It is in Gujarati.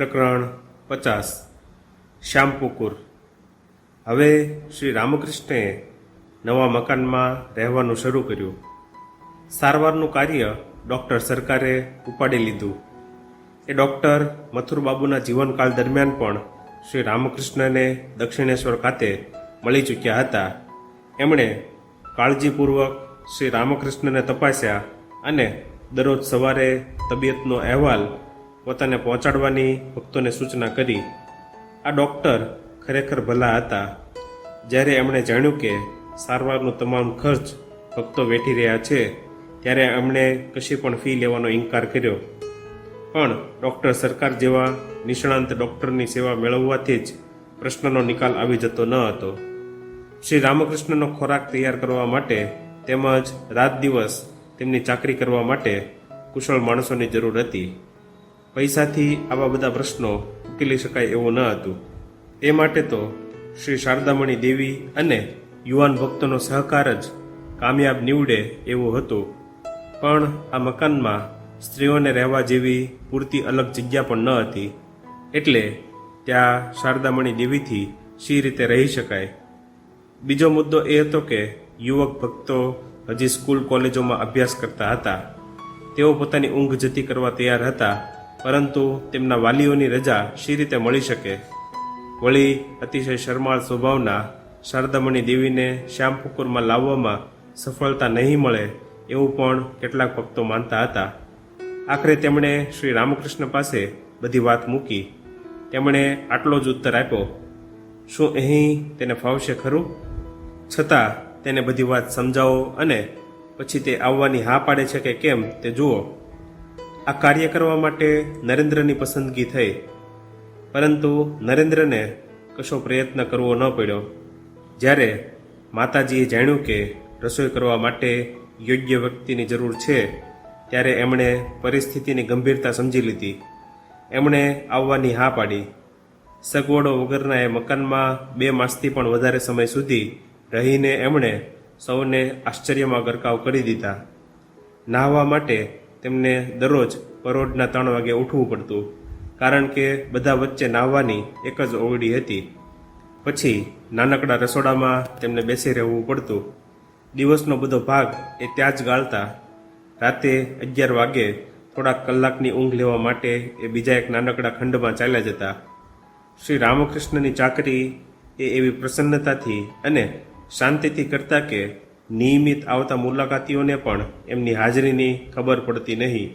પ્રકરણ પચાસ. શ્યામપુકુર હવે શ્રી રામકૃષ્ણએ નવા મકાનમાં રહેવાનું શરૂ કર્યું. સારવારનું કાર્ય ડૉક્ટર સરકારે ઉપાડી લીધું. એ ડૉક્ટર મથુરબાબુના જીવનકાળ દરમિયાન પણ શ્રી રામકૃષ્ણને દક્ષિણેશ્વર ખાતે મળી ચૂક્યા હતા. એમણે કાળજીપૂર્વક શ્રી રામકૃષ્ણને તપાસ્યા અને દરરોજ સવારે તબિયતનો અહેવાલ પોતાને પહોંચાડવાની ભક્તોને સૂચના કરી. આ ડૉક્ટર ખરેખર ભલા હતા. જ્યારે એમણે જાણ્યું કે સારવારનો તમામ ખર્ચ ભક્તો વેઠી રહ્યા છે, ત્યારે એમણે કશી પણ ફી લેવાનો ઇનકાર કર્યો. પણ ડૉક્ટર સરકાર જેવા નિષ્ણાંત ડૉક્ટરની સેવા મેળવવાથી જ પ્રશ્નનો નિકાલ આવી જતો ન હતો. શ્રી રામકૃષ્ણનો ખોરાક તૈયાર કરવા માટે તેમજ રાત દિવસ તેમની ચાકરી કરવા માટે કુશળ માણસોની જરૂર હતી. પૈસાથી આવા બધા પ્રશ્નો ઉકેલી શકાય એવું ન હતું. એ માટે તો શ્રી શારદામણી દેવી અને યુવાન ભક્તોનો સહકાર જ કામયાબ નીવડે એવું હતું. પણ આ મકાનમાં સ્ત્રીઓને રહેવા જેવી પૂરતી અલગ જગ્યા પણ ન હતી. એટલે ત્યાં શારદામણી દેવીથી શી રીતે રહી શકાય? બીજો મુદ્દો એ હતો કે યુવક ભક્તો હજી સ્કૂલ કોલેજોમાં અભ્યાસ કરતા હતા. તેઓ પોતાની ઊંઘ જતી કરવા તૈયાર હતા. પરંતુ તેમના વાલીઓની રજા શી રીતે મળી શકે? વળી અતિશય શરમાળ સ્વભાવના શારદામણી દેવીને શ્યામપુકુરમાં લાવવામાં સફળતા નહીં મળે એવું પણ કેટલાક ભક્તો માનતા હતા. આખરે તેમણે શ્રી રામકૃષ્ણ પાસે બધી વાત મૂકી. તેમણે આટલો જ ઉત્તર આપ્યો, શું અહીં તેને ફાવશે ખરું? છતાં તેને બધી વાત સમજાવો અને પછી તે આવવાની હા પાડે છે કે કેમ તે જુઓ. આ કાર્ય કરવા માટે નરેન્દ્રની પસંદગી થઈ. પરંતુ નરેન્દ્રને કશો પ્રયત્ન કરવો ન પડ્યો. જ્યારે માતાજીએ જાણ્યું કે રસોઈ કરવા માટે યોગ્ય વ્યક્તિની જરૂર છે, ત્યારે એમણે પરિસ્થિતિની ગંભીરતા સમજી લીધી. એમણે આવવાની હા પાડી. સગવડો વગરના એ મકાનમાં બે માસથી પણ વધારે સમય સુધી રહીને એમણે સૌને આશ્ચર્યમાં ગરકાવ કરી દીધા. નાહવા માટે તેમને દરરોજ પરોઢના ત્રણ વાગે ઉઠવું પડતું, કારણ કે બધા વચ્ચે નાહવાની એક જ ઓવડી હતી. પછી નાનકડા રસોડામાં તેમને બેસી રહેવું પડતું. દિવસનો બધો ભાગ એ ત્યાં જ ગાળતા. રાતે અગિયાર વાગે થોડાક કલાકની ઊંઘ લેવા માટે એ બીજા એક નાનકડા ખંડમાં ચાલ્યા જતા. શ્રી રામકૃષ્ણની ચાકરી એ એવી પ્રસન્નતાથી અને શાંતિથી કરતા કે નિયમિત આવતા મુલાકાતીઓને પણ એમની હાજરીની ખબર પડતી નહીં.